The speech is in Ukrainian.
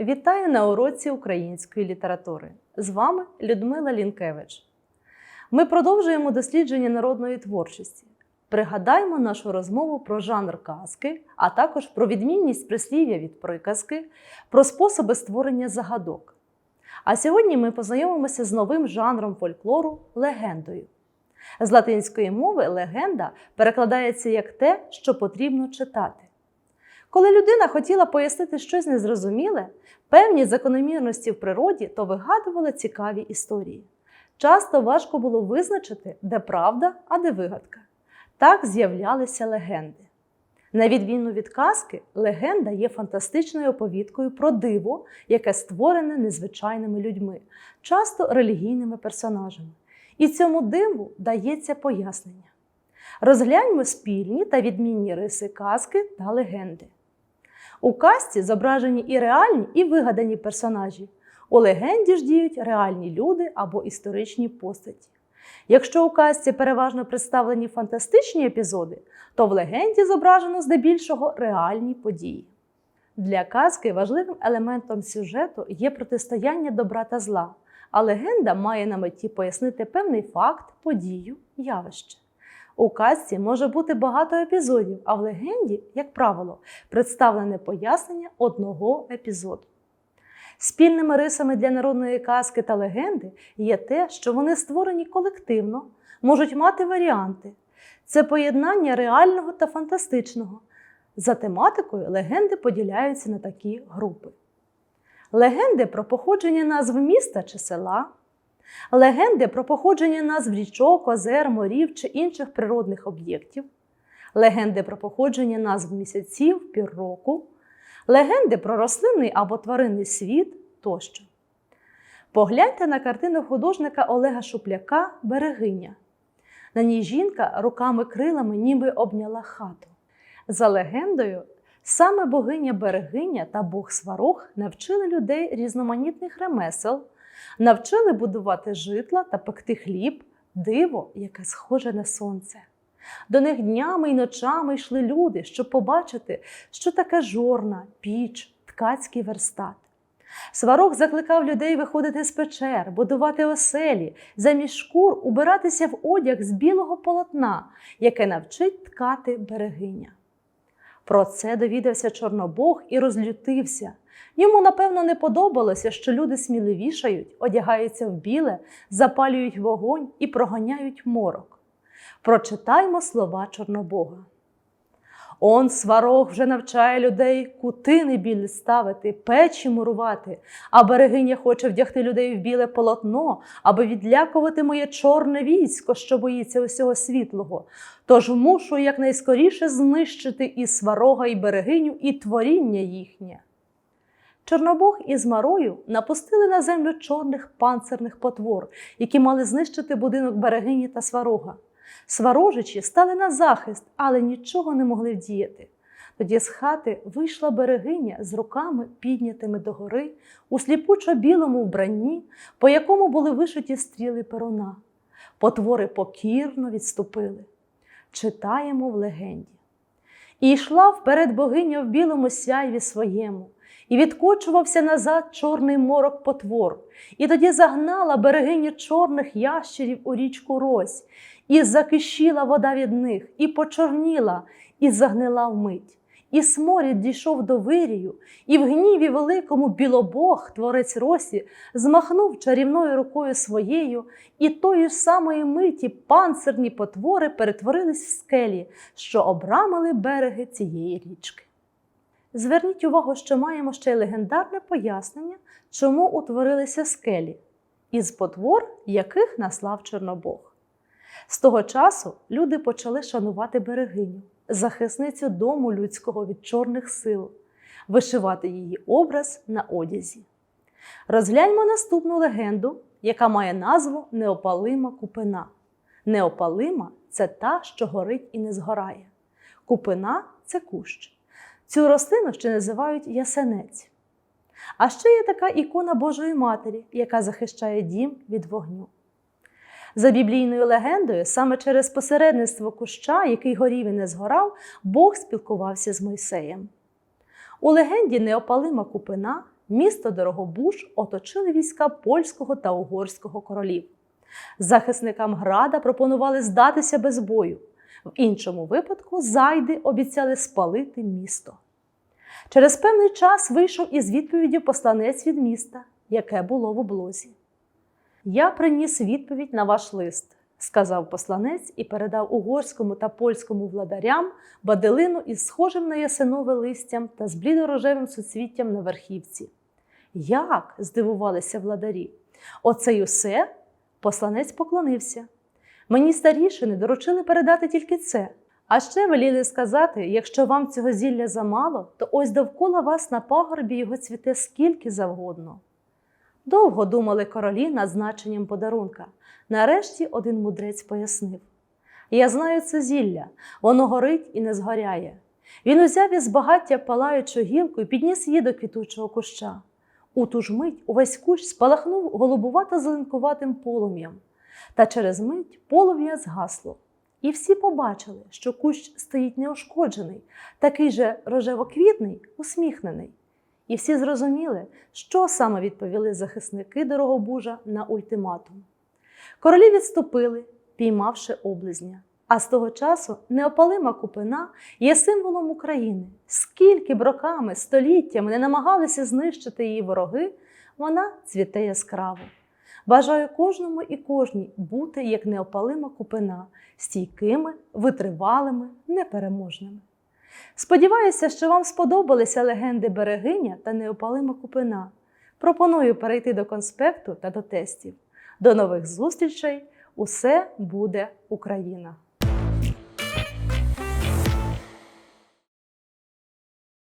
Вітаю на уроці української літератури. З вами Людмила Лінкевич. Ми продовжуємо дослідження народної творчості. Пригадаємо нашу розмову про жанр казки, а також про відмінність прислів'я від приказки, про способи створення загадок. А сьогодні ми познайомимося з новим жанром фольклору легендою. З латинської мови легенда перекладається як те, що потрібно читати. Коли людина хотіла пояснити щось незрозуміле, певні закономірності в природі, то вигадувала цікаві історії. Часто важко було визначити, де правда, а де вигадка. Так з'являлися легенди. На відміну від казки, легенда є фантастичною оповідкою про диво, яке створене незвичайними людьми, часто релігійними персонажами. І цьому диву дається пояснення. Розгляньмо спільні та відмінні риси казки та легенди. У казці зображені і реальні, і вигадані персонажі. У легенді ж діють реальні люди або історичні постаті. Якщо у казці переважно представлені фантастичні епізоди, то в легенді зображено здебільшого реальні події. Для казки важливим елементом сюжету є протистояння добра та зла, а легенда має на меті пояснити певний факт, подію, явище. У казці може бути багато епізодів, а в легенді, як правило, представлене пояснення одного епізоду. Спільними рисами для народної казки та легенди є те, що вони створені колективно, можуть мати варіанти. Це поєднання реального та фантастичного. За тематикою легенди поділяються на такі групи: легенди про походження назв міста чи села, легенди про походження назв річок, озер, морів чи інших природних об'єктів, легенди про походження назв місяців, пір року, легенди про рослинний або тваринний світ тощо. Погляньте на картину художника Олега Шупляка Берегиня. На ній жінка руками крилами ніби обняла хату. За легендою, саме богиня Берегиня та Бог Сварог навчили людей різноманітних ремесел, навчили будувати житла та пекти хліб, диво, яке схоже на сонце. До них днями й ночами йшли люди, щоб побачити, що таке жорна, піч, ткацький верстат. Сварог закликав людей виходити з печер, будувати оселі, замість шкур убиратися в одяг з білого полотна, яке навчить ткати берегиня. Про це довідався Чорнобог і розлютився. Йому, напевно, не подобалося, що люди сміливішають, одягаються в біле, запалюють вогонь і проганяють морок. Прочитаймо слова Чорнобога. Он сварог вже навчає людей кутини білі ставити, печі мурувати, а берегиня хоче вдягти людей в біле полотно, аби відлякувати моє чорне військо, що боїться усього світлого. Тож мушу якнайскоріше знищити і сварога, і берегиню, і творіння їхнє. Чорнобог із Марою напустили на землю чорних панцирних потвор, які мали знищити будинок берегині та сварога. Сварожичі стали на захист, але нічого не могли вдіяти. Тоді з хати вийшла берегиня з руками, піднятими догори, у сліпучо-білому вбранні, по якому були вишиті стріли перуна. Потвори покірно відступили. Читаємо в легенді. І йшла вперед богиня в білому сяйві своєму, і відкочувався назад чорний морок потвор, і тоді загнала берегиню чорних ящерів у річку Рось, і закишіла вода від них, і почорніла, і загнила вмить. І сморід дійшов до вирію, і в гніві великому білобог, творець росі, змахнув чарівною рукою своєю, і тої самої миті панцирні потвори перетворились в скелі, що обрамили береги цієї річки. Зверніть увагу, що маємо ще й легендарне пояснення, чому утворилися скелі, із потвор, яких наслав Чорнобог. З того часу люди почали шанувати берегиню, захисницю дому людського від чорних сил, вишивати її образ на одязі. Розгляньмо наступну легенду, яка має назву Неопалима купина. Неопалима це та, що горить і не згорає. Купина це кущ. Цю рослину ще називають ясенець. А ще є така ікона Божої Матері, яка захищає дім від вогню. За біблійною легендою, саме через посередництво куща, який горів і не згорав, Бог спілкувався з Мойсеєм. У легенді неопалима купина місто Дорогобуж оточили війська польського та угорського королів. Захисникам града пропонували здатися без бою. В іншому випадку зайди обіцяли спалити місто. Через певний час вийшов із відповіддю посланець від міста, яке було в облозі. Я приніс відповідь на ваш лист, сказав посланець і передав угорському та польському владарям баделину із схожим на ясенове листям та з блідорожевим суцвіттям на верхівці. Як? здивувалися владарі. Оце й усе? Посланець поклонився. Мені старішини доручили передати тільки це. А ще веліли сказати: якщо вам цього зілля замало, то ось довкола вас на пагорбі його цвіте скільки завгодно. Довго думали королі над значенням подарунка. Нарешті один мудрець пояснив: Я знаю це зілля, воно горить і не згоряє. Він узяв із багаття палаючу гілку і підніс її до квітучого куща. У ту ж мить увесь кущ спалахнув голубувато зеленкуватим полум'ям, та через мить полум'я згасло. І всі побачили, що кущ стоїть неошкоджений, такий же рожевоквітний, усміхнений. І всі зрозуміли, що саме відповіли захисники Дорогобужа на ультиматум. Королі відступили, піймавши облизня. А з того часу неопалима купина є символом України. Скільки б роками, століттями не намагалися знищити її вороги, вона цвіте яскраво. Бажаю кожному і кожній бути як неопалима купина, стійкими, витривалими, непереможними. Сподіваюся, що вам сподобалися легенди Берегиня та неопалима купина. Пропоную перейти до конспекту та до тестів. До нових зустрічей! Усе буде Україна!